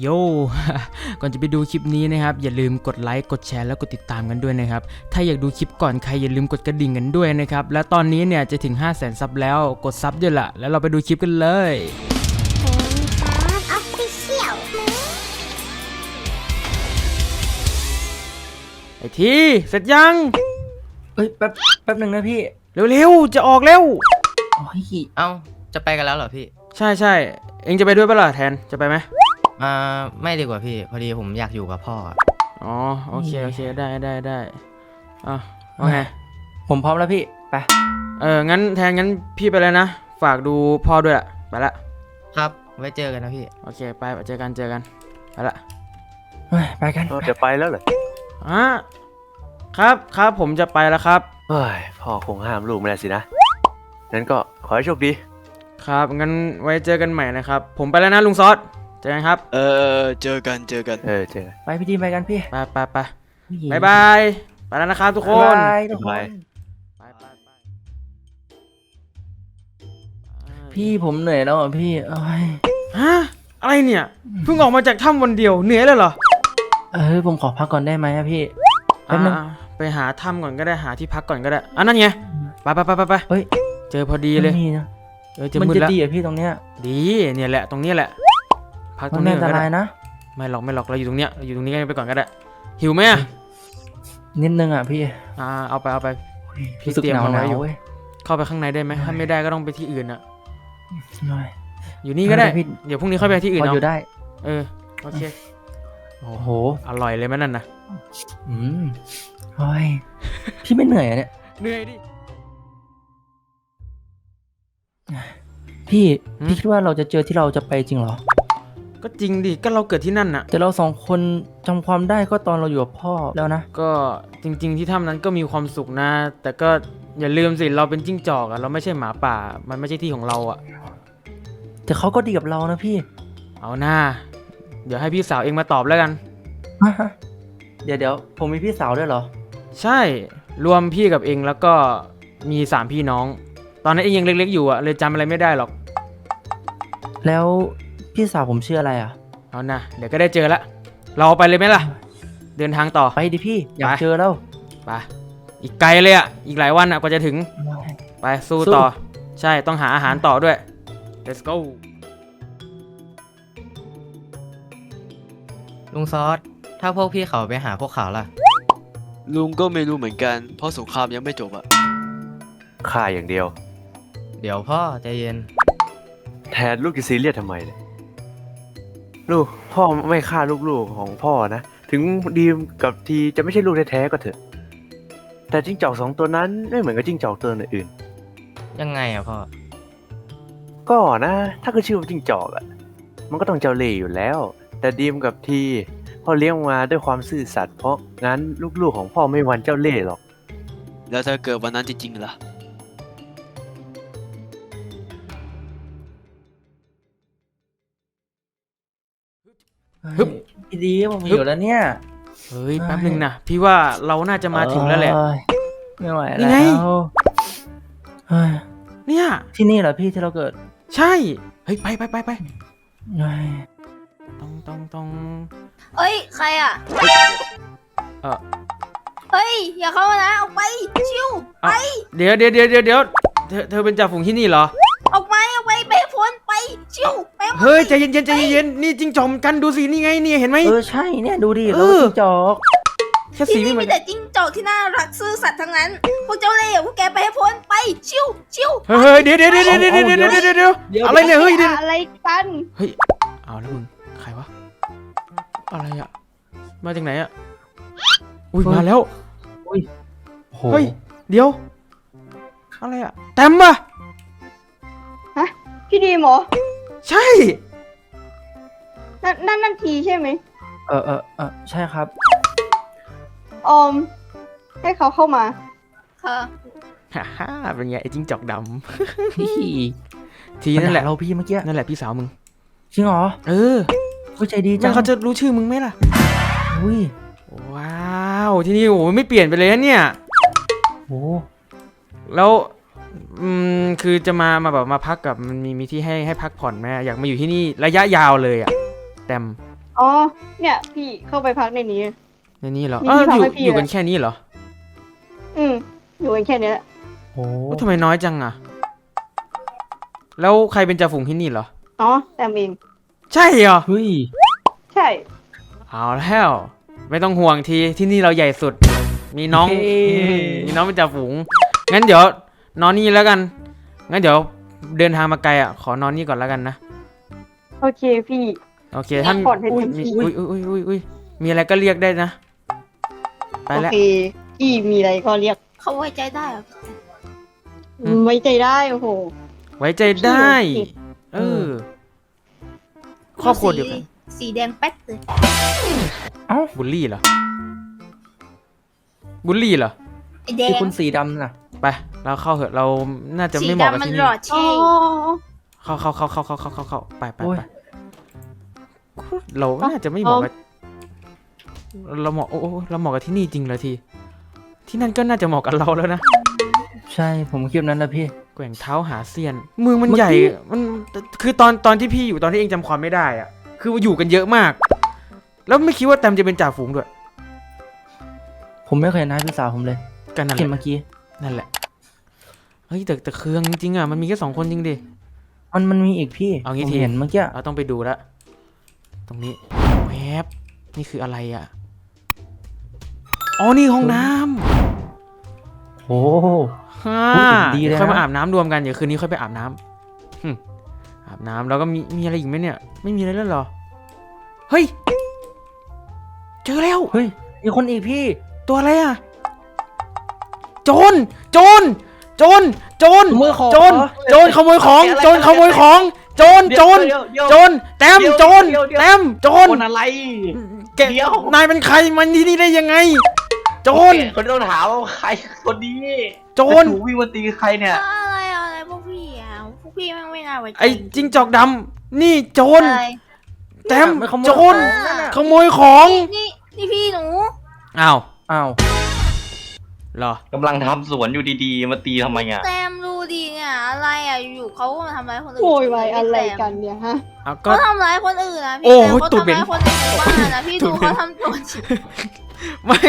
โย ก่อนจะไปดูคลิปนี้นะครับ อย่าลืมกดไลค์ กดแชร์ แล้วกดติดตามกันด้วยนะครับ ถ้าอยากดูคลิปก่อนใครอย่าลืมกดกระดิ่งกันด้วยนะครับ และตอนนี้เนี่ยจะถึง 5 0 0 0 0 0 ซับแล้ว กดซับด้วยละ แล้วเราไปดูคลิปกันเลยโฮมคาร์ดออฟฟิเชียลไอทีเสร็จยัง เอ้ยแป๊บแป๊บหนึ่งนะพี่เร็วๆ จะออกแล้วโอ้ยเอ้า จะไปกันแล้วเหรอพี่ ใช่ใช่เองจะไปด้วยปะล่ะแทน จะไปไหม อ่าไม่ดีกว่าพี่ พอดีผมอยากอยู่กับพ่ออะอ๋อโอเคโอเคได้ได้ได้อะว่าไงผมพร้อมแล้วพี่ ไป เอองั้นแทนงั้นพี่ไปเลยนะ ฝากดูพ่อด้วยละไปละครับ ไว้เจอกันนะพี่ โอเคไปเจอกันเจอกันไปละเฮ้ยไปกัน เออจะไปแล้วเหรออะครับครับผมจะไปแล้วครับ เฮ้ยพ่อคงห้ามลูกไม่ได้สินะงั้นก็ขอให้โชคดี ครับงั้นไว้เจอกันใหม่นะครับ ผมไปแล้วนะลุงซอส เจอกันครับ เออเจอกันเจอกัน เออเจอกันไปพี่ดีมไปกันพี่ไปไปไปบายบายไปแล้วนะครับทุกคน บ๊ายบายทุกคนบ๊ายบายไปไปไปพี่ผมเหนื่อยแล้วอะพี่เอ้ยฮะอะไรเนี่ยเพิ่งออกมาจากถ้ำวันเดียวเหนื่อยเลยเหรอเออผมขอพักก่อนได้ไหมอะพี่แป๊บนึงอ่าไปหาถ้ำก่อนก็ได้หาที่พักก่อนก็ได้อันนั้นไงไปไปไปไปไปเฮ้ยเจอพอดีเลยมันมีนะเออจะมันมืดจะแล้วดีอะพี่ตรงเนี้ยดีเนี่ยแหละตรงนี้แหละ พักตมัรนงไม่นี้อันก่ตอนก็รายได้นะ ไม่หรอกไม่หรอกเราอยู่ตรงเนี้ยเราอยู่ตรงนี้กันไปก่อนก็ได้หิวไหมอะนิดนึงอะพี่อ่าเอาไปเอาไป พี่รู้สึกเตรียมหนาวเอาหไว้นาวอยู่เว้ย เข้าไปข้างในได้ไหมถ้าไม่ได้ก็ต้องไปที่อื่นอะหน่อยอยู่นี่ก็ได้ ได้พี่ เดี๋ยวพรุ่งนี้ค่อยไปที่อื่นพอเอาอยู่ได้ เออโอเคโอ้โอ้โหโหอร่อยเลยไหมนั่นนะอืมเฮ้ยพี่ไม่เหนื่อยอะเนี่ย เหนื่อยดิ พี่ หืม พี่คิดว่าเราจะเจอที่เราจะไปจริงเหรอ ก็จริงดิก็เราเกิดที่นั่นน่ะ แต่เราสองคนจำความได้ก็ตอนเราอยู่กับพ่อแล้วนะ ก็จริง ๆ ที่ถ้ำนั้นก็มีความสุขนะ แต่ก็อย่าลืมสิเราเป็นจิ้งจอกอะเราไม่ใช่หมาป่า มันไม่ใช่ที่ของเราอะแต่เขาก็ดีกับเรานะพี่เอาหน้า เดี๋ยวให้พี่สาวเองมาตอบแล้วกัน ฮะเดี๋ยวเดี๋ยวผมมีพี่สาวด้วยเหรอ ใช่รวมพี่กับเองแล้วก็มีสามพี่น้อง ตอนนั้นเองยังเล็กๆอยู่อะเลยจำอะไรไม่ได้หรอก แล้ว พี่สาวผมชื่ออะไรอะ เอานะเดี๋ยวก็ได้เจอละ เราไปเลยไหมล่ะ เดินทางต่อ ไปดิพี่ อยากไป เจอแล้ว ไปอีกไกลเลยอะอีกหลายวันอะกว่าจะถึง ไปสู้สู้ ต่อ ใช่ต้องหาอาหารต่อด้วย let's go ลุงซอส ถ้าพวกพี่เขาไปหาพวกเขาล่ะ ลุงก็ไม่รู้เหมือนกัน เพราะสงครามยังไม่จบอะฆ่าอย่างเดียว เดี๋ยวพ่อใจเย็น แทนลูกจะซีเรียสทำไมเนี่ย ลูกพ่อไม่ฆ่าลูกๆของพ่อนะ ถึงดีมกับทีจะไม่ใช่ลูกแท้ๆก็เถอะ แต่จิ้งจอกสองตัวนั้นไม่เหมือนกับจิ้งจอกตัวอื่นยังไงอะพ่อๆก็นะ ถ้าคือชื่อว่าจิ้งจอกอะมันก็ต้องเจ้าเล่ห์อยู่แล้ว แต่ดีมกับทีพ่อเลี้ยงมาด้วยความซื่อสัตย์เพราะงั้นลูกๆของพ่อไม่วันเจ้าเล่ห์หรอก แล้วถ้าเกิดวันนั้นจริงๆล่ะ ฮึบ พี่ดีผมอยู่แล้วเนี่ย เฮ้ยแป๊บนึงนะพี่ว่าเราน่าจะมาถึงแล้วแหละเอ้ยไม่ไหวนี่แล้ไง วเฮ้ยเนี่ย ที่นี่เหรอพี่ที่เราเกิดใช่ เฮ้ยไปไปไปไปเฮ้ยต้องต้องต้องเอ้ย ใครอะ เออเฮ้ย อย่าเข้ามานะ ออกไป ชิวเอ้าเดี๋ยวเดี๋ยวเดี๋ยวเดี๋ยวเดี๋ยวเธอเธอเป็นจ่าฝูงที่นี่เหรอ ออกไป อ อกไปไปให้พ้นไปชิวไปให้พ้นเฮ้ยใจเย็นๆใจเย็นๆนี่จริงจอมกันดูสินี่ไงนี่เห็นไหม เออใช่เนี่ยดูดิเอเราอจิ้งจอก แค่สีที่ไม่นี่เหมืมีอนกัแต่นจิ้งจอกที่น่ารักซื่อสัตย์ทั้งนั้น พวกเจ้าเล่ห์พวกแกไปให้พ้นไปชิวชิว เฮ้ยเดี๋ยวเดี๋ยวเดี๋ยวเดี๋ยวเดี๋ยวเดี๋ยวเดี๋ยวเดี๋ยว อะไรเนี่ยเฮ้ยเดี๋ยวอะไรกันเฮ้ยเอาแล้วมึงใครวะอะไรอะมาจากไหนอะอุ้ยมาแล้วโหเฮ้ย เดี๋ยว อะไรอะแต้มปะ พี่ดีมเหรอใช่ นั่นนั่นนั่นทีใช่ไหมเออเออเออใช่ครับ ออม ให้เขาเข้ามา ค่ะ ฮ่าฮ่าเป็นไงไอ้จิ้งจอกดพี่ำทีนั่นแหละเราพี่เมื่อกี้นั่นแหละพี่สาวมึง จริงเหรอเออเข้าใจดีจันั่งนเขาจะรู้ชื่อมึงไหมล่ะ อุ้ยว้าว ที่นี่โอ้โหไม่เปลี่ยนไปเลยนะเนี่ยโอ้แล้ว อืมคือจะมามาแบบมาพักกับมันมีมีที่ให้ให้พักผ่อนไหมอยากมาอยู่ที่นี่ระยะยาวเลยอะแต้มอ๋อ เนี่ย พี่เข้าไปพักในนี้ ในนี้เหรอมีเออที่อยู่พักให้พี่อยู่กันอะแค่นี้เหรออืมอยู่กันแค่เนี้ยโอ้โอ้ทำไมน้อยจังอะแล้วใครเป็นจ่าฝูงที่นี่เหรอ อ๋อแต่เองใช่เหรอเฮ้ยใช่ เอาแล้ว ไม่ต้องห่วงทีที่นี่เราใหญ่สุด มีน้องเฮ้มีน้องเป็นจ่าฝูงงั้นเดี๋ยว นอนนี่แล้วกัน งั้นเดี๋ยวเดินทางมาไกลอะ ขอนอนนี่ก่อนแล้วกันนะ โอเคพี่โอเค ถ้ามีผ่อนให้อุ้ยเต็มมีที่อุ้ยอุ้ยอุ้ยอุ้ยมีอะไรก็เรียกได้นะ ไปโอแล้ว เคพี่มีอะไรก็เรียกเขาไว้ใจได้เหรออืม ไว้ใจได้โอ้โห ไว้ใจได้ พี่เออ ครอบครัวเดียวกัน สีสีแดงแป๊ดเลยบุลลี่เหรอ บุลลี่เหรอ ไอแดที่งคุณสีดำน่ะ ไป เราเข้าเหอะเราน่าจะสีไม่เหมาะกับดำมันที่หนี่ล่ออ๋อเท่เข้าเข้าเข้าเข้าเข้าเข้าเข้าเข้าไปไปโอ้ย ไปเราน่าจะไม่เหมาะกับเราเหมาะโอ้โอ้เราเหมาะกับที่นี่จริงเหรอที ที่นั่นก็น่าจะเหมาะกับเราแล้วนะ ใช่ผมคิดแบบนั้นแหละพี่ แกว่งเท้าหาเซียนเมืองมันเมื่อใหญ่กี้ มันคือตอนตอนที่พี่อยู่ตอนที่เองจำความไม่ได้อะคืออยู่กันเยอะมาก แล้วไม่คิดว่าแตมจะเป็นจ่าฝูงด้วย ผมไม่เคยเห็นหน้าพี่สาวผมเลยกันนั่นแหเห็นละเมื่อกี้นั่นแหละ เฮ้ยแต่แต่เครื่องจริงๆอะมันมีแค่สองคนจริงดิ มันมันมีอีกพี่เอางี้ผมที เห็นเมื่อกี้เราต้องไปดูแล้วตรงนี้แวบนี่คืออะไรอะอ๋อนี่ห้องน้ำโอ้ฮ่าพูดถึงดีเลยนะ ค่อยมาอาบน้ำรวมกันเดี๋ยวคืนนี้ค่อยไปอาบน้ำหึอาบน้ำแล้วก็มีมีอะไรอีกไหมเนี่ย ไม่มีอะไรแล้วเหรอเฮ้ยเจอแล้ว เฮ้ยมีคนอีกพี่ตัวอะไรอะ โจรโจร โจรโจรขโมยของโจรเหรอโจรขโมยของโจรขโมยของโจรโจรเดี๋ยวเดี๋ยวโจรแต้มเดี๋ยวโจรเดี๋ยวเดี๋ยวแต้มโจรคนอะไรแกเดี๋ยวนายเป็นใครมันที่นี่ได้ยังไง โจรคนต้องถามว่าใครคนนี้โจรถูกวิ่งมาตีใครเนี่ยอะไรอะไรพวกพี่อะพวกพี่แม่งไม่น่าไว้ใจไอ้จิ้งจอกดำนี่โจรอะไรแต้มมันขโมยโจรของนั่นน่ะขโมยของนี่นี่พี่หนูอ้าวอ้าว เหรอกำลังทำสวนอยู่ดีๆ มาตีทำไมอะ แซมดูดีเนี่ยอะไรอะอยู่ๆเขาก็มาทำร้ายคนอื่นโวยวายอะไรกันเนี่ยฮะ เอาก็ เขาทำร้ายคนอื่นนะโอ้พี่โหแต่เขาตูดเหม็ทำนร้ายคนในหมู่บ้านนะพี่ตูดูดเหม็นเขาทำตัวจริงไม่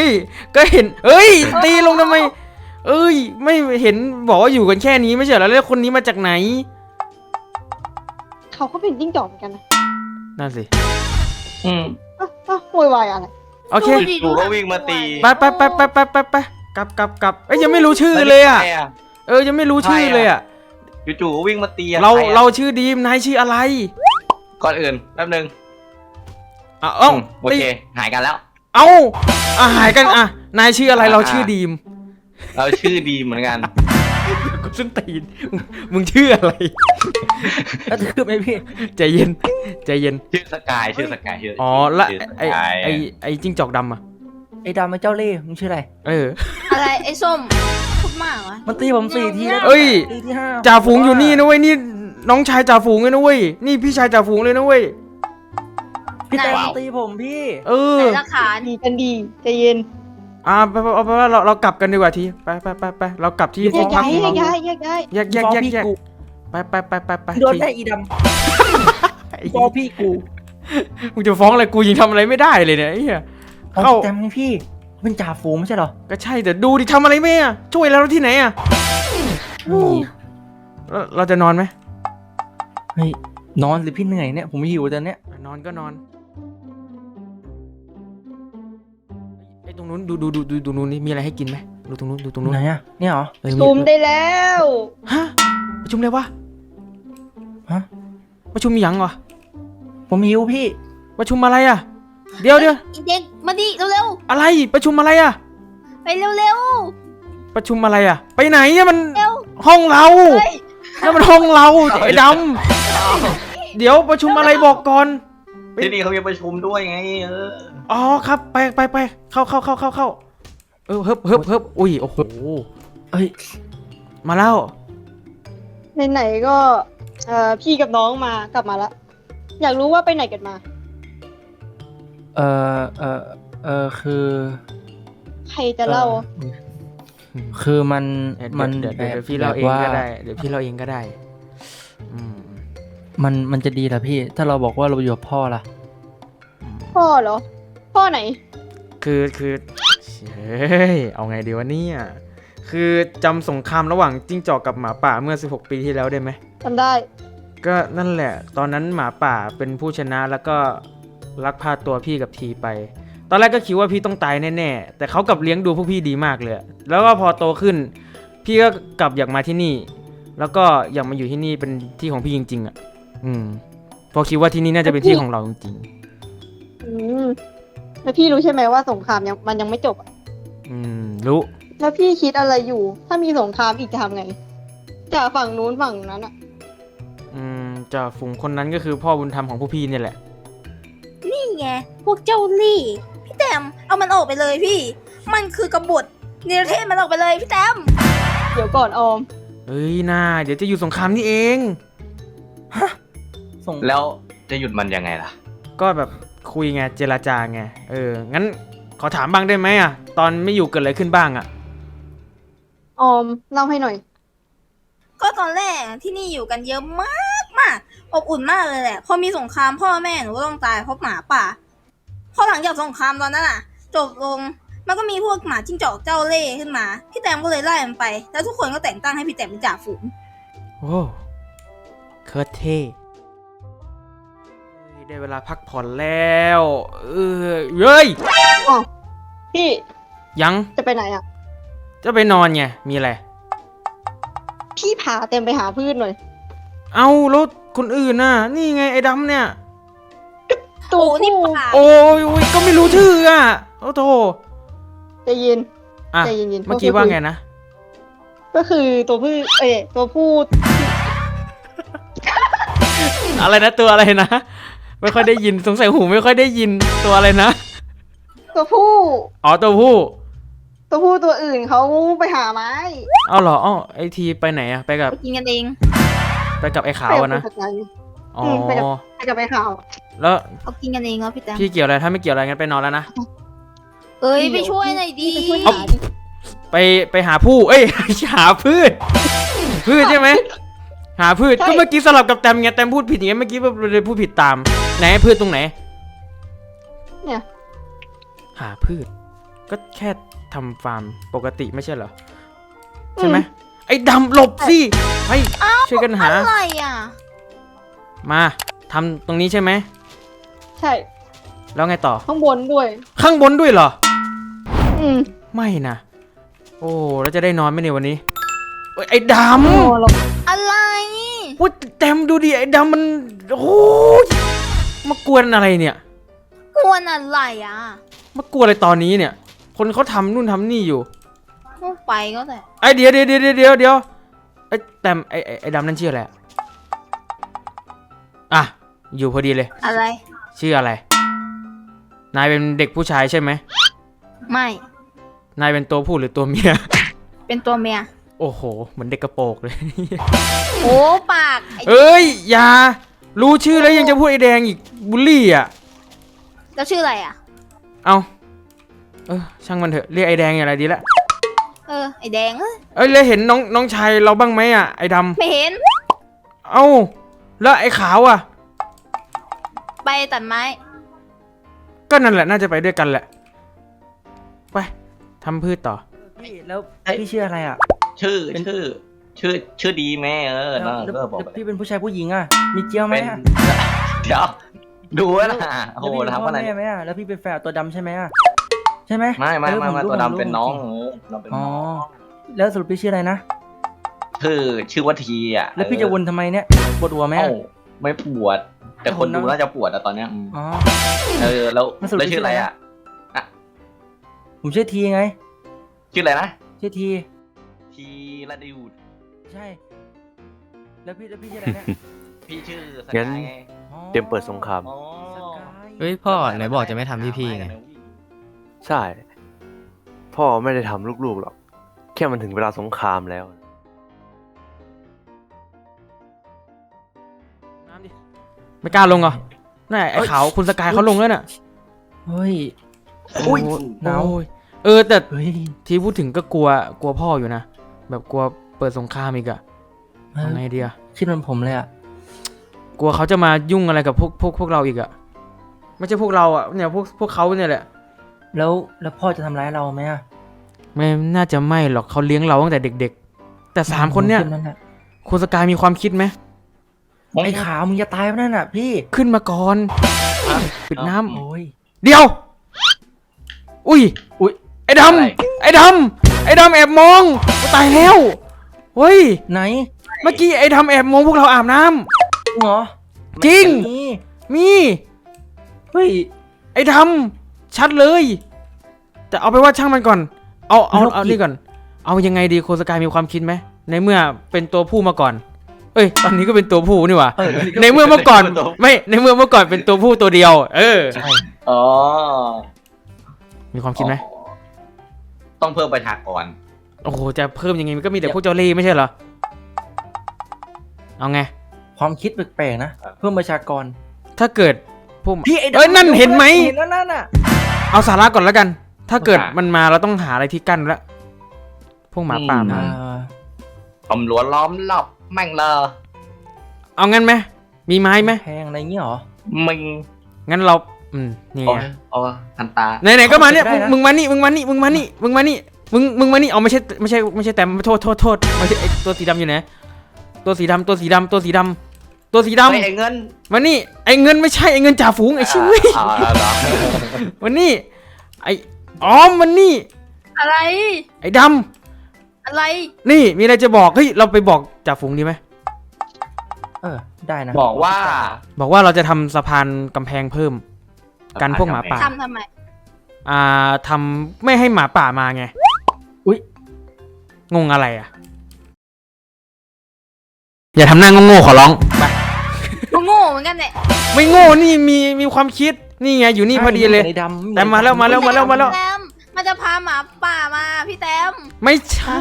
ก็เห็น เอ้ย ตีลงทำไม เอ้ย ไม่เห็นบอกว่าอยู่กันแค่นี้ไม่ใช่เหรอแล้วคนนี้มาจากไหน เขาก็เป็นจิ้งจอกเหมือนกันนะนั่นสิ อืมอะอะโวยวายอะไร โอเค ดูดิจู่ๆก็วิ่งมาตี ไปไปไปไปไปไปไป กลับกลับกลับเอ้ยยังไม่รู้ชื่อเลยอะใครเออยังไม่รู้ชื่อเลยอะ จู่ๆก็วิ่งมาตีอะเราใคอะเราชื่อดีมนายชื่ออะไรก่อนอื่นแป๊บนึงอะเอ้าอืมโอตีเคหายกันแล้ว เอ้าอะหายกันอะนายชื่ออะไรเราชื่อดีมเราชื่อดีเหมือนกัน กูซึ่งตีนมึงมึงชื่ออะไรแล้วจะคือไหมพี่ ใจเย็นใจเย็นชื่อสกายชื่อสกายชื่ออ๋อและชื่สไอ้กายไอ้ไอ้จิ้งจอกดำอะ ไอ้ดำไอ้เจ้าเล่ห์มึงชื่ออะไร เออ อะไรไอ้ส้มพูดมากวะ มันตีผมสี่ทีแล้วเอ้ย ตีที่ห้าจ่าฝูงอยู่นี่นะเว้ยนี่น้องชายจ่าฝูงเลยนะเว้ยนี่พี่ชายจ่าฝูงเลยนะเว้ยพี่แต้มมันตีผมพี่ เออ แต่ละขานดีกันดีใจเย็นอ่าไปไปเอาไปว่าเราเรากลับกันดีกว่าทีไปไปไปไปเรากลับที่แยห้อกงพัย้ากยของแยเรากย้ายแยกย้ายแยกแยกแยกแยกกูไปไปไปไปไปโดนได้ทีอีดไอ้ำฟ้องพี่กูมึงจะฟ้องอะไรกูยังทำอะไรไม่ได้เลยเนี่ยไอ้เหี้ยฟ้อง เข้า แต้มไงพี่เป็นจ่าฝูงไม่ใช่เหรอก็ใช่แต่ดูดิทำอะไรไม่อะช่วยเราที่ไหนอะนี่เราเราจะนอนไหมเฮ้ยนอนหรือพี่เหนื่อยเนี่ยผมหิวตอนเนี้ยนอนก็นอนไอ้ตรงนู้นดูดูดูดูตรงนู้นนี่มีอะไรให้กินไหมดูตรงนู้นดูตรงนู้นไหนอะเนี่ยเหรอเออซูมได้แล้ว ฮะประชุมเลยวะฮะประชุมหยังวะผมหิวพี่ประชุมอะไรอะ เดี๋ยวเดี๋ยวอีเด็กมาดิเร็วอะไรประชุมอะไรอะๆไปเร็วประชุมอะไรอะไปไหนเนี่ยมันๆเร็วห้องเราเฮ้ยนั่นมันห้องเราไอ้ดำเดี๋ยวประชุมอะไรบอกก่อน ที่นี่เขามีประชุมด้วยไง เอออ๋อครับไปไปไปเข้าเข้าเข้าเข้าเข้าเออเฮิบเฮิบเฮิบอุ้ยโอ้โหเอ้ยมาแล้วไหนๆก็เอ่อพี่กับน้องมากลับมาละอยากรู้ว่าไปไหนกันมา เออเออเออคือ ใครจะเล่าออคือมันเดี๋ยวมันเดี๋ยวแบเดี๋ยวบพี่เราแบบเองว่าก็ได้เดี๋ยวพี่เราเองก็ได้ อืมมันมันจะดีเหรอพี่ ถ้าเราบอกว่าเราอยู่กับพ่อล่ะอืมพ่อเหรอ พ่อไหน คือคือเฮ้ยเอาไงดีวะเนี่ย คือจำสงครามระหว่างจิ้งจอกกับหมาป่าเมื่อ 16 ปีที่แล้วได้ไหมทำได้ ก็นั่นแหละ ตอนนั้นหมาป่าเป็นผู้ชนะแล้วก็ ลักพาตัวพี่กับทีไป ตอนแรกก็คิดว่าพี่ต้องตายแน่ๆ แต่เขากลับเลี้ยงดูพวกพี่ดีมากเลย แล้วก็พอโตขึ้น พี่ก็กลับอยากมาที่นี่ แล้วก็อยากมาอยู่ที่นี่เป็นที่ของพี่จริง ๆ อะ อืมเพอคิดว่าที่นี่น่าจะเป็นที่ของเราจริงอืมแล้วพี่รู้ใช่ไหมว่าสงครามยังมันยังไม่จบอะๆอืมรู้ แล้วพี่คิดอะไรอยู่ ถ้ามีสงครามอีกจะทำไงจากฝั่งนู้นฝั่งนั้นอะอืมจากฝูงคนนั้นก็คือพ่อบุญธรรมของพวกพี่เนี่ยแหละนี่ ไง พวกเจ้าลี่ พี่แต้มเอามันออกไปเลยพี่ มันคือกบฏเนรเทศมันออกไปเลยพี่แต้มเดี๋ยวก่อนออม เอ้ยน่าเดี๋ยวจะอยู่สงครามนี่เองส่งแล้วจะหยุดมันยังไงล่ะ ก็แบบคุยไงเจรจาไงเอองั้นขอถามบ้างได้ไหมอะ ตอนไม่อยู่เกิดอะไรขึ้นบ้างอะ ออมเล่าให้หน่อย ก็ตอนแรกที่นี่อยู่กันเยอะมากมาก อบอุ่นมากเลยแหละ พอมีสงครามพ่อแม่หนูก็ต้องตายเพราะหมาป่า พอหลังจากสงครามตอนนั้นอะ จบลง มันก็มีพวกหมาจิ้งจอกเจ้าเล่ห์ขึ้นมา พี่แต้มก็เลยไล่มันไป แล้วทุกคนก็แต่งตั้งให้พี่แต้มเป็นจ่าฝูง โอ้เคิร์ดเท่เฮ้ยได้เวลาพักผ่อนแล้ว เออเย้ย พี่ยังจะไปไหนอะจะไปนอนไง มีอะไร พี่พาเต็มไปหาพืชหน่อย เอารถคนอื่นน่ะ นี่ไงไอ้ดำเนี่ยตัวโอ้นี่ผู้ป่าโอ้ยโอ้ยก็ไม่รู้ชื่ออะโอ้โถใจเย็น อะใจเย็นๆ เมื่อกี้ว่าไงนะ ก็คือตัวผู้เอ้ยตัวผู้อะไรนะตัวอะไรนะ ไม่ค่อยได้ยินสงสัยหูไม่ค่อยได้ยินตัวอะไรนะ ตัวผู้อ๋อตัวผู้ ตัวผู้ตัวอื่นเขาไปหาไม้เอาเหรออ๋อไอทีไปไหนอะไปกับ ไปกินกันเอง ไปกับไอ้ขาวไปอะนะกับคนจัดการอ๋อมไปกับไปกับไปข่าว แล้วเขากินกันเองเหรอพี่แต้มพี่เกี่ยวอะไร ถ้าไม่เกี่ยวอะไรงั้นไปนอนแล้วนะ เอ้ยเดี๋ไปยวช่วยหน่อยดีไปช่วยเอาหาดิไปไปหาผู้ เอ้ย หาพืช พืชใช่ไหม หาพืช ก็เมื่อกี้สลับกับแตมไง แตมพูดผิดอย่างเงี้ย เมื่อกี้เลยพูดผิดตาม ไหนพืชตรงไหน เนี่ย หาพืช ก็แค่ทำฟาร์มปกติไม่ใช่เหรอ ใช่ไหมไอ้ดำหลบสิไปช่วยกันหา อะไรอะ มาทำตรงนี้ใช่ไหม ใช่ แล้วไงต่อ ข้างบนด้วย ข้างบนด้วยเหรอ อืมไม่นะ โอ้แล้วจะได้นอนไหมในยวันนี้เอ้ยไอ้ดโอ้เราอะไรำพูดแต้มดูดิไอ้ดำมันโอ้ยมากวนอะไรเนี่ย กวนอะไรอะ มากวนอะไรตอนนี้เนี่ย คนเขาทำนู่นทำนี่อยู่ต้อง ไปก็แต่ไอ้เดี๋ยวเดี๋ยวเดี๋ยวเดี๋ยวเดี๋ยวไอ้แต้มไอ้ไอ้ไอ้ดำนั่นชื่ออะไรอะอะอยู่พอดีเลย อะไรชื่ออะไร นายเป็นเด็กผู้ชายใช่ไหมไม่ นายเป็นตัวผู้หรือตัวเมีย เป็นตัวเมียโอ้โหเหมือนเด็กกระโปรงเลย โอ้ปากไอ้เอ้ยอย่ารู้ชื่อแล้วยังจะพูดไอ้แดงอีกบูลลี่อะ แล้วชื่ออะไรอะ เอาเออช่างมันเถอะเรียกไอ้แดงอย่างไรดีละเออ ไอ้แดงเอ้ยเอ้ยแล้วเห็นน้องน้องชายเราบ้างไหมอะไอ้ดไม่เห็นำเอ้า แล้วไอ้ขาวอะ ไปตัดไม้ ก็นั่นแหละน่าจะไปด้วยกันแหละ ไปทำพืชต่อ พี่แล้วพี่ชื่ออะไรอะ ชื่อเป็น ชื่อ ชื่อ ชื่อดีแม่เออแล้วนั่นแล้วก็บอกแล้วไปพี่เป็นผู้ชายผู้หญิงอะ มีเจียวไหมเป็นอะเดี๋ยวดูไว้นะโอ้โหแล้วพี่เป็นทำพ่ออะไรแม่ไหมอะแล้วพี่เป็นแฝดตัวดำใช่ไหมอะ ใช่ไหมไม่ไม่เออไม่ผไม่รู้ตัวผมดำเป็นน้องรู้เออเราเป็นอ๋อน้องแล้วสรุปพี่ชื่ออะไรนะชื่อชื่อว่าทีอะแล้วพี่จะวนทำไมเนี่ยปวดหัวไหม เอ้าอะไม่ปวด แต่คนดูคนนะน่าจะปวดอะตอนเนี้ยอืมอ๋อ เออแล้วมันสรุป แล้วชื่ออะไรชื่ออะไรอะ ผมชื่อทีไง ชื่ออะไรนะชื่อที ทีละดิวใช่ แล้วพี่แล้วพี่ชื่ออะไรเนี่ย พี่ชื่อสงั้กายน ไงอ๋อเตรียมเปิดสงคราม อ๋อสกายเฮ้ยพ่อไหนบอกจะไม่ทำพี่ๆไง ใช่ พ่อไม่ได้ทำลูกๆหรอก แค่มันถึงเวลาสงครามแล้ว น้ำดิไม่กล้าลงเหรอน่าไอ้ขาวคุณสกายเขาลงแล้วน่ะเฮ้ยโอ้ยหนาวโอ้ยเออแต่เฮ้ยที่พูดถึงก็กลัวกลัวพ่ออยู่นะ แบบกลัวเปิดสงครามอีกอะเออทำไงดีอะคิดเหมือนผมเลยอะกลัวเขาจะมายุ่งอะไรกับพวกพวกพวกเราอีกอะไม่ใช่พวกเราอะเนี่ยพวกพวกเขาเนี่ยแหละ แล้วแล้วพ่อจะทำร้ายเราไหมอะไม่น่าจะไม่หรอกเขาเลี้ยงเราตั้งแต่เด็ก ๆ แต่สามคนเนี่ยขึ้นั่นน่ะคุณสกายมีความคิดไหม ไอ้ขาวมึงจะตายปะนั่นน่ะ พี่ขึ้นมาก่อน ปิดน้ำโอ้ยเดี๋ยว อุ้ย อุ๊ย ไอ้ดำไอ้ดำไอ้ดำแอบมอง ตายแล้ว เฮ้ย ไหนเมื่อกี้ไอ้ดำแอบมองพวกเราอาบน้ำเหรอจริงนี่มี เฮ้ยไอ้ดำ ชัดเลย แต่เอาไปนว่าช่างมันก่อน เอาเอาโรคจิตเอานี่ก่อน เอายังไงดีโคสกายมีความคิดไหมในเมื่อเป็นตัวผู้มาก่อน เอ้ย ตอนนี้ก็เป็นตัวผู้นี่หว่าเออในเมื่อเมื่อก่อนไม่ในเมื่อเมื่อก่อนเป็นตัวผู้ตัวเดียว เออใช่อ๋อมีความคิดไหมต้องเพิ่มประชากรโอ้โหจะเพิ่มยังไงมันก็มีแต่พวกเจ้าเล่ห์ไม่ใช่เหรอเอาไงความคิดแปลกๆนะ เพิ่มประชากร ถ้าเกิดพวกพี่ไอ้ดำเอ้ยนั่นเห็นไหมเห็นแล้วนั่นน่ะ เอาสาระก่อนแล้วกัน ถ้าเกิดอะมันมาเราต้องหาอะไรที่กั้นละพวกหมาป่าอืมมาอ่าตำรวจล้อมรอบแม่งเลยเอางั้นไหมมีไม้ไหมแพงอะไรเงี้ยเหรอ มึงงั้นเราอืมนี่โอ้ไง ยโอ้ยทันตา ไหนๆก็มาเนี่ยได้นะ มึงมึงมานี่มึงมานี่มึงมานี่มึงมานี่มึงมึงมานี่เอาไม่ใช่ไม่ใช่ไม่ใช่แต่โทษโทษโทษไม่ใช่ไอตัวสีดำอยู่ไหนตัวสีดำตัวสีดำตัวสีดำ ตัวสีดำ เฮ้ยไอ้เงินมานี่ไอเงินไม่ใช่ไอเงินจ่าฝูงไอชิวอ่าเหรอมันนี่ไออ๋อมันนี่ อะไร ไอดำอะไรนี่มีอะไรจะบอกเฮ้ยเราไปบอกจ่าฝูงดีไหมเออ ได้นะบอกว่า บอกว่าเราจะทำสะพานกำแพงเพิ่ม กันพวกหมาป่า ทำทำไม อ่าทำไม่ให้หมาป่ามาไงอุ๊ย งงอะไรอะ อย่าทำหน้างโง่ๆขอร้องไปก็โง่เหมื อนกันแหละ ไม่โง่นี่มีมีความคิดนี่ไงอยู่นี่พอดีเลยไอ้ดำแต่มาแล้วมาแล้วมาแล้วมาแล้ว พี่แต้มมันจะพาหมาป่ามาพี่แต้มไม่ใช่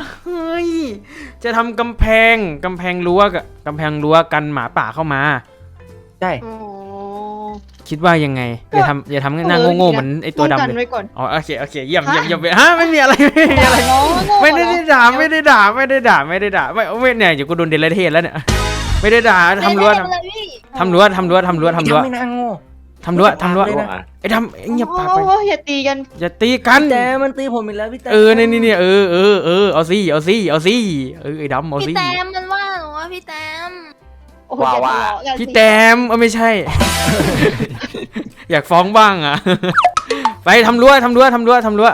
จะทำกำแพงกำแพงรั้วกับกำแพงรั้วกันหมาป่าเข้ามา ใช่อ๋อคิดว่ายังไงอย่าทำอย่าทำหน้าโง่ๆเหมือนไอตัวป้องดำกันเลยไว้ก่อนอ๋อโอเคโอเคเยี่ยมเยี่ยมเยี่ยมฮะไม่มีอะไรไม่มีอะไร น้องโง่ไม่ได้เหรอด่าไม่ได้ด่าไม่ได้ด่าไม่ได้ด่าไม่ไม่เนี่ยเดี๋ยวกูโดนเดลเทศแล้วเนี่ยไม่ได้ด่าทำรั้วไม่ทได้เลยพี่ำ ทำรั้วทำรั้วทำรั้วทำรั้วไม่น่าโง่ทำรั้วทำรั้วเลยนะ ไอ้ทำไอ้เงียบปากไปโอ้ยอย่าตีกันอย่าตีกันแต่มันตีผมอีกแล้วพี่แต่เออนี่นี่นี่เออเออเออเอาสิเอาสิเอาสิเออไอ้ดำเอาพี่สิแต้มมันว่าหนูว่าพี่แต้มโอ้โหอย่าทะเลาะกันสิพี่แตมเออไม่ใช่ อยากฟ้องบ้างอะ ไปทำรั้วทำรั้วทำรั้วทำรั้ว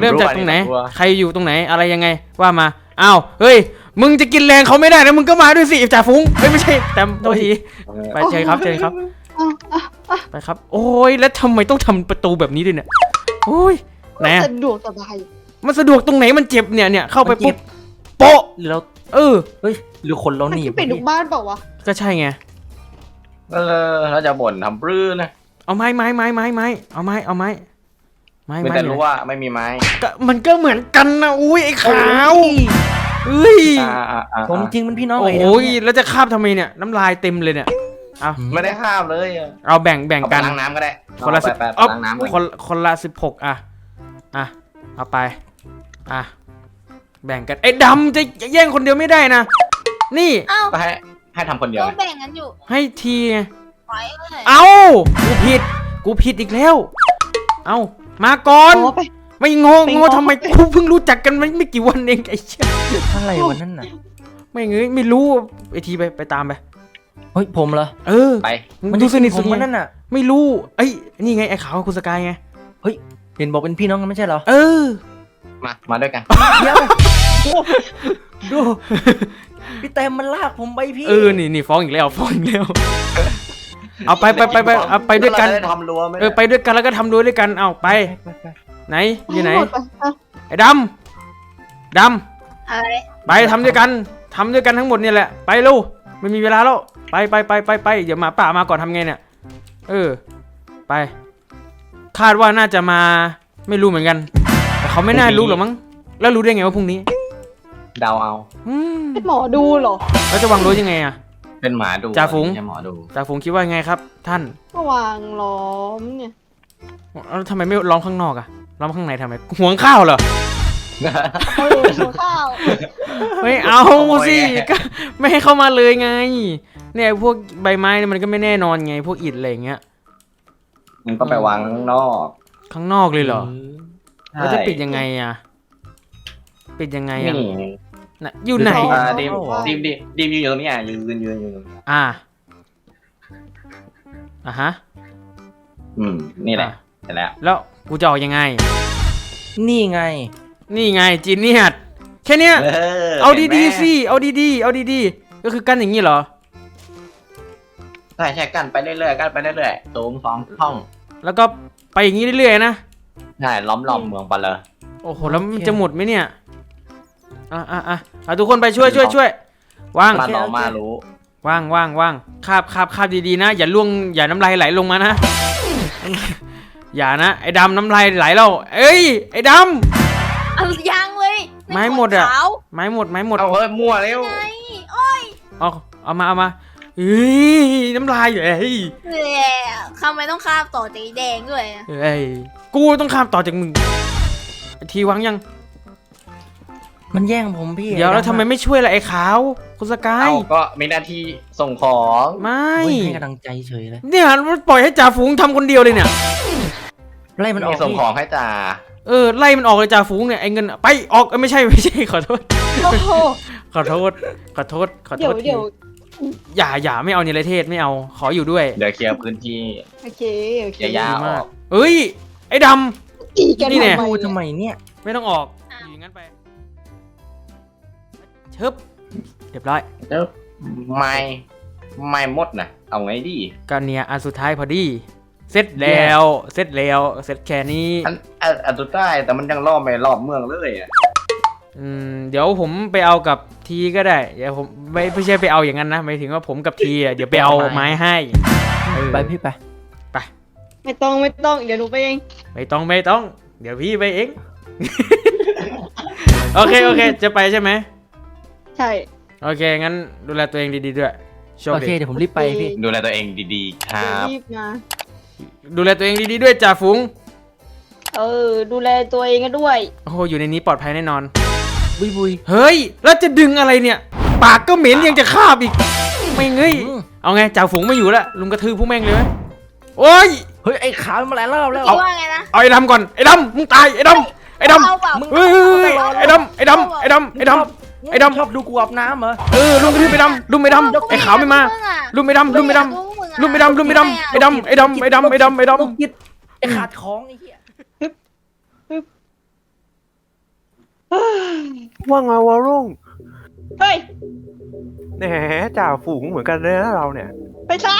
เริ่มจากตรงไหนใครอยู่ตรงไหนอะไรยังไงว่ามาอ้าวเฮ้ย มึงจะกินแรงเขาไม่ได้นะมึงก็มาด้วยสิจ่าฟุ้งเฮ้ยไม่ใช่แต้มโทษทีไปเชิญครับเชิญครับ ไปครับ โอ้ยแล้วทำไมต้องทำประตูแบบนี้ด้วยเนี่ยโอ้ยไหนอะสะดวกสบายมันสะดวกตรงไหนมันเจ็บเนี่ยเนี่ยเข้าไปมันเจ็ปุ๊บบโป๊ะหรือเราเออเฮ้ยหรือคนเราหนีบเป็นทุกบ้านเปล่าวะก็ใช่ไงเออแล้วจะบ่นทำปรื้อนะเอาไม้ไม้ไม้ไม้ไม้เอาไม้เอาไม้ไม้ไม่ไม้แต่อยู่รู้ไหนว่าไม่มีไม้ก็มันก็เหมือนกันนะอุ้ยไอ้ขาว เอ้ยอ่าอ่าอ่าผมจริงมันพี่น้องโอ้ไอ้โหดำเนี่ยแล้วจะคาบทำไมเนี่ยน้ำลายเต็มเลยเนี่ยเอาไม่ได้ข้ามเลยอะเอาแบ่งแบ่งเอาไปกันล้างน้ำก็ได้คนละเอาสิบไปไปเอาล้างน้ำก่อนคนคนละสิบหกอะอะเอาไปอะแบ่งกันไอ้ดำจะแย่งคนเดียวไม่ได้นะ นี่เอ้าก็ให้ให้ทำคนเดียวก็ไงแบ่งกันอยู่ให้ทีไง ไว้เลยเอากูผิด กูผิดอีกแล้ว เอามาก่อนอ๋อไป ไม่งงไปงง้อทำไมกูเพิ่งรู้จักกันไม่ไม่กี่วันเองไอ้เชี่ยอะไรวะนั่นน่ะไม่เงยไม่รู้ไอทีไปไปตามไป เฮ้ยผมเหรอเออไปมึงดูสนิทผสุดมไงมันนั่นน่ะ ไม่รู้เอ้ยนี่ไงไอ้ขาวกับคุณสกายไงเห็นบอกเป็นพี่น้องกันไม่ใช่เหรอเออ มา มาด้วยกัน เดี๋ยวดูดูพี่แต้มมันลากผมไปพี่เออนี่นี่ฟ้องอีกแล้วฟ้องอีกแล้วเอาไปไปไปไปเอาไปด้วยกันเราจะได้ทำรั้วไหมเออไปด้วยกันแล้วก็ทำด้วยด้วยกันเอาไปไปไปไหนอยู่ไหนมดปอะไอ้ดำดอะไรำไปทำด้วยกันทำด้วยกันทั้งหมดเนี่ยแหละไปลูกไม่มีเวลาแล้วไปไปไปไปไปเดี๋ยวหมาป่ามาก่อนทำไงเนี่ยเออ ไป คาดว่าน่าจะมาไม่รู้เหมือนกัน แต่เขาไม่น่ารู้หรอกมั้งแล้วรู้ได้ไงว่าพรุ่งนี้เดาเอา อืมเป็นหมอดูเหรอแล้วจะวางรู้ยังไงอะ เป็นหมาดูจ่าฝูง ไม่ใช่หมอดู จากผมคิดว่าไงครับ ท่านก็วางล้อมเนี่ยแล้วทำไมไม่ล้อมข้างนอกอะ ล้อมข้างในทำไมห่วงข้าวเหรอเออหัวข้าวไม่เอาสิก็ไม่ให้เข้ามาเลยไง เนี่ยพวกใบไม้เนี่ยมันก็ไม่แน่นอนไง พวกอิฐอะไรอย่างเงี้ยมันก็ไปวางข้างนอกข้างนอกเลยเหรอใช่แล้วจะปิดยังไงอะ ปิดยังไงนี่อะน่ะอยู่ไหน อ่าดีมดีมดีมดีมยืนอยู่ตรงนี้อะยืนยืนยืนอยู่ตรงนี้อ่าอะฮะอืมนี่แหละอะเสร็จแล้วแล้ว กูจะออกยังไง นี่ไง นี่ไงจีเนียสแค่เนี้ย เออเอาห็นไหมดีๆสิ เอาดีๆ เอาดีๆ ก็คือกันอย่างนี้เหรอ ใช่ใช่กันไปเรื่อยๆกันไปเรื่อยๆตูมสองห้อง แล้วก็ไปอย่างนี้เรื่อยๆนะ ใช่ล้อมรอบเมืองไปเลยโอ้โห แล้วมันจะหมดไหมเนี่ย อะอะอะเอาทุกคนไปช่วยช่วยช่วยว่างมาลองมารู้ว่างว่างว่างคาบคาบคาบดีๆนะ อย่าล่วงอย่าน้ำลายไหลลงมานะ อย่านะ ไอ้ดำน้ำลายไหลแล้ว เอ้ย ไอ้ดเอายังเลยไม้หมดอะขาวำไม้หมดไม้หมดเอาเฮ้ยมั่วเร็วไงโอ้ยเอาเอามาเอามาเฮ้ยน้ำลายเอ้ยแหละทำไมต้องคาบต่อจากไอ้แดงด้วยอะเอ้ยกูต้องข้ามต่อจากมึงไอ้ทีวางยัง มันแย่งผมพี่เดี๋ยวแล้วทำไมไม่ช่วยล่ะไอ้ขาวคุณสกายเอาก็มีหน้าที่ส่งของ ไม่เฮ้ยให้กำลังใจเฉยเลยเนี่ยมันปล่อยให้จ่าฝูงทำคนเดียวเลยเนี่ย ไล่มันออมีกส่งพี่ของให้จ่าเออไล่มันออกเลยจ่าฝูงเนี่ยไอ้เงินไปออกเอ้ยไม่ใช่ไม่ใช่ขอโทษ โอ้โหขอโทษขอโทษขอโทเดี๋ยวษทีเดี๋ยวอย่าอย่าไม่เอาเนรเทศไม่เอาขออยู่ด้วยเดี๋ยวเคลียร์พื้นที่โอเคโอเคยาวๆอมาอกกเอ้ยไอ้ดอีกันนี่แน่ทำไมพูดเนี่ยทำไมเนี่ยำไม่ต้องออกอยู่อย่างนั้นไปเชิบเรียบร้อยแล้วไม่ไม่หมดนะเอาไงดีก็เนี่ยอันสุดท้ายพอดี เสร็จแล้วเสร็จแล้วเสร็จแค่นี้ อันอันอันสุดท้ายแต่มันยังรอบไม่รอบเมืองเลยอะอืมเดี๋ยวผมไปเอากับทีก็ได้เดี๋ยวผมไม่ไม่ใช่ไปเอาอย่างนั้นนะหมายถึงว่าผมกับทีอะเดี๋ยวไปเอาไม้ให้เออไปพี่ไป ไม่ต้องไม่ต้อง เดี๋ยวหนูไปเอง ไม่ต้องไม่ต้อง เดี๋ยวพี่ไปเอง โอเคโอเค จะไปใช่ไหมใช่ โอเค งั้นดูแลตัวเองดีๆด้วยโชคโอเคดีเดี๋ยวผมรีบไปพี่ ดูแลตัวเองดีๆคเดี๋รัยวบ รีบมา ดูแลตัวเองดีๆด้วยจ่าฝูงเออ ดูแลตัวเองกันด้วย โอ้โหอยู่ในนี้ปลอดภัยแน่นอน บุยบุยเฮ้ย แล้วจะดึงอะไรเนี่ย ปากก็เหม็นยังจะคาบอีก ไม่เงยอืมเอาไงจ่าฝูงไม่อยู่แล้วลุงกระทืบผู้แม่งเลยไหมโอ้ย เฮ้ยไอ้ขาวมันมาหลายรอบแล้ว คิดว่าไงนะ เอาไอ้ดำก่อน ไอ้ดำมึงตาย ไอ้ดำไอ้ดำเอาเปล่ามึงเฮ้ยเฮ้ยเฮ้ยไอ้ดำไอ้ดำไอ้ดำไอ้ดำ ไอ้ดำ ชอบดูกูอาบน้ำเหรอ เออลุงกระทืบไอ้ดำลุงไอ้ดำไอ้ขาวไม่มาลุงไอ้ดำลุงไอ้ดำ ลุงไอ้ดำลุงไอ้ดำไอ้ดำไอ้ดำไอ้ดำไอ้ดำไอ้ดลูกยิดไอ้ขาดของไอ้เหี้ยว่าไงวะรุ่งเฮ้ย แหมจ่าฝูงเหมือนกันเลยนะเราเนี่ย ไปซะ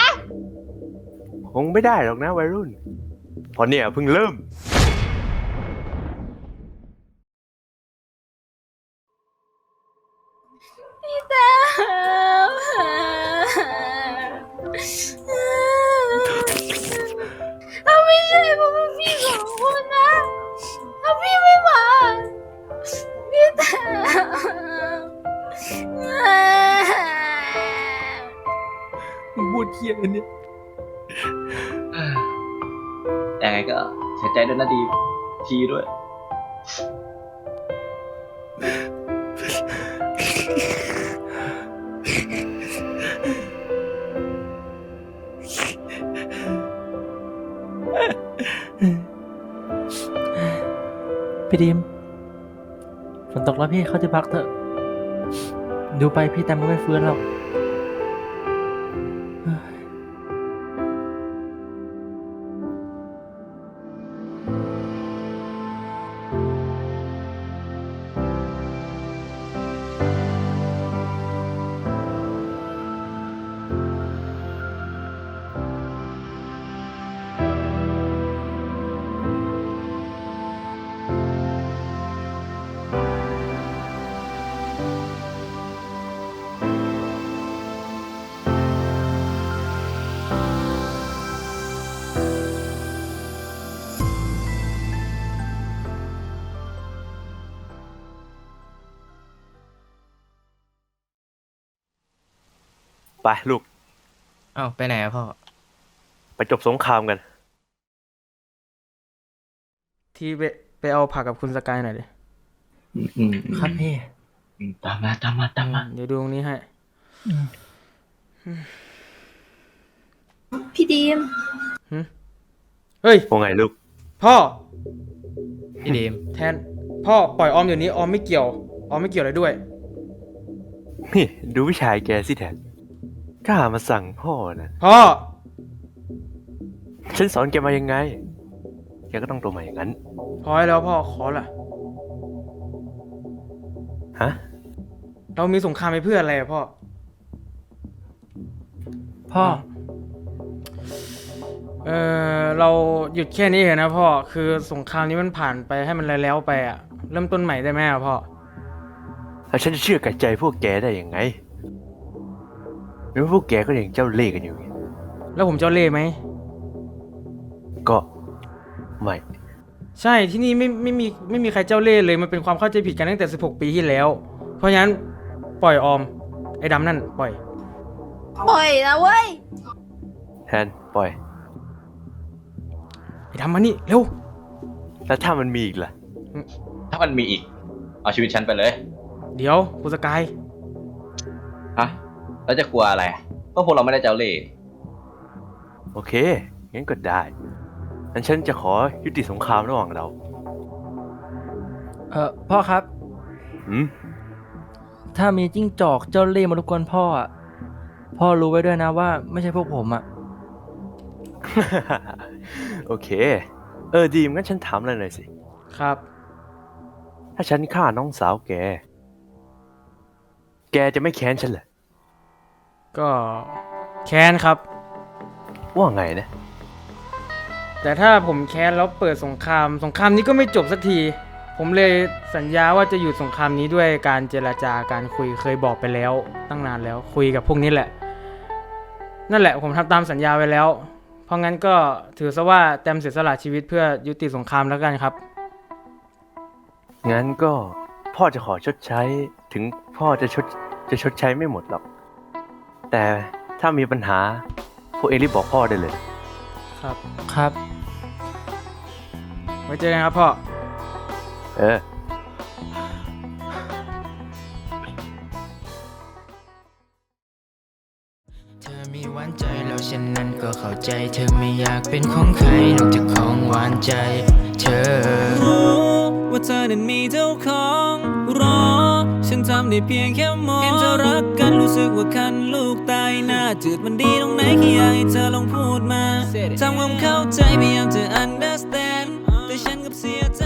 คงไม่ได้หรอกนะวัยรุ่นเพราะเนี่ยเพิ่งเริ่ม ถ้าไม่ใช่เพราะว่าพี่สองคนนะ ถ้าพี่ไม่มา พี่แต่มึงพูดเคียอะไรเนี่ยแต่ไงก็เสียใจด้วยนะดีทีด้วย พี่ดิมฝนตกแล้วพี่เข้าที่พักเถอะ ดูไปพี่แตมก็ไม่ฟื้นหรอก ไปลูกเอ้าไปไหนอะพ่อ ไปจบสงครามกัน ทีไปไปเอาผักกับคุณสกายหน่อยดิอืมครับพี่ ตามมาตามมาตามมาเดี๋ยวดูตรงนี้ให้พี่ดีมเฮ้ยว่าไงลูก พ่อ พี่ดีมแทน พ่อปล่อยออมเดี๋ยวนี้ออมไม่เกี่ยว ออมไม่เกี่ยวอะไรด้วย นี่ ดูวิชายแกสิแทนกล้ามาสั่งพ่อนะ พ่อ ฉันสอนแกมายังไง แกก็ต้องโตมาอย่างนั้น พอให้แล้วพ่อขอละฮะ เรามีสงครามไปเพื่ออะไรอะพ่อ พ่อ เออเราหยุดแค่นี้เถอะนะพ่อ คือสงครามนี้มันผ่านไปให้มันแล้วๆไปอะเริ่มต้นใหม่ได้ไหมอะพ่อ แล้วฉันจะเชื่อกับใจพวกแกได้ยังไงหรือว่าพวกแกก็ยังเจ้าเล่ห์กันอยู่ไงแล้วผมเจ้าเล่ห์ไหม ก็ไม่ใช่ที่นี่ไม่ไม่มีไม่มีใครเจ้าเล่ห์เลยมันเป็นความเข้าใจผิดกันตั้งแต่ 16 ปีที่แล้ว เพราะฉะนั้น ปล่อยออม ไอ้ดำนั่นปล่อย ปล่อยนะเว้ย แทนปล่อย ไอ้ดำมานี่เร็ว แล้วถ้ามันมีอีกล่ะ ถ้ามันมีอีก เอาชีวิตฉันไปเลย เดี๋ยวกูสกาย ฮะ แล้วจะกลัวอะไรก็พวกเราไม่ได้เจ้าเล่ห์โอเค งั้นก็ได้งั้นฉันจะขอยุติสงครามระหว่างเรา เออพ่อครับ หืม ถ้ามีจิ้งจอกเจ้าเล่ห์มารบกวนพ่ออะพ่อรู้ไว้ด้วยนะว่า ไม่ใช่พวกผมอะโอเค เออดีมงั้นฉันถามอะไรหน่อยสิ ครับ ถ้าฉันฆ่าน้องสาวแก แกจะไม่แค้นฉันเหรอก็แค้นครับ ว่าไงนะ แต่ถ้าผมแค้นแล้วเปิดสงคราม สงครามนี้ก็ไม่จบสักที ผมเลยสัญญาว่าจะหยุดสงครามนี้ด้วยการเจรจาการคุยเคยบอกไปแล้ว ตั้งนานแล้วคุยกับพวกนี้แหละ นั่นแหละผมทำตามสัญญาไว้แล้ว เพราะงั้นก็ถือซะว่าแตมเสียสละชีวิตเพื่อยุติสงครามแล้วกันครับ งั้นก็พ่อจะขอชดใช้ถึงพ่อจะชดจะชดใช้ไม่หมดหรอก แต่ถ้ามีปัญหาพวกเองรีบบอกพ่อได้เลย ครับครับ ไว้เจอกันครับพ่อ เออเธอมีหวานใจแล้วฉันนั้นก็เข้าใจเธอไม่อยากเป็นของใครนอกจากของหวานใจ เธอรู้ว่าเธอนั้นมีเจ้าของรอ ฉันทำได้เพียงแค่มองเห็นเธอรักกันรู้สึกว่าคันลูกตายหน้าจืดมันดีตรงไหนแค่อยากให้เธอลองพูดมาทำความเข้าใจพยายามจะ understand แต่ฉันกับเสียใจ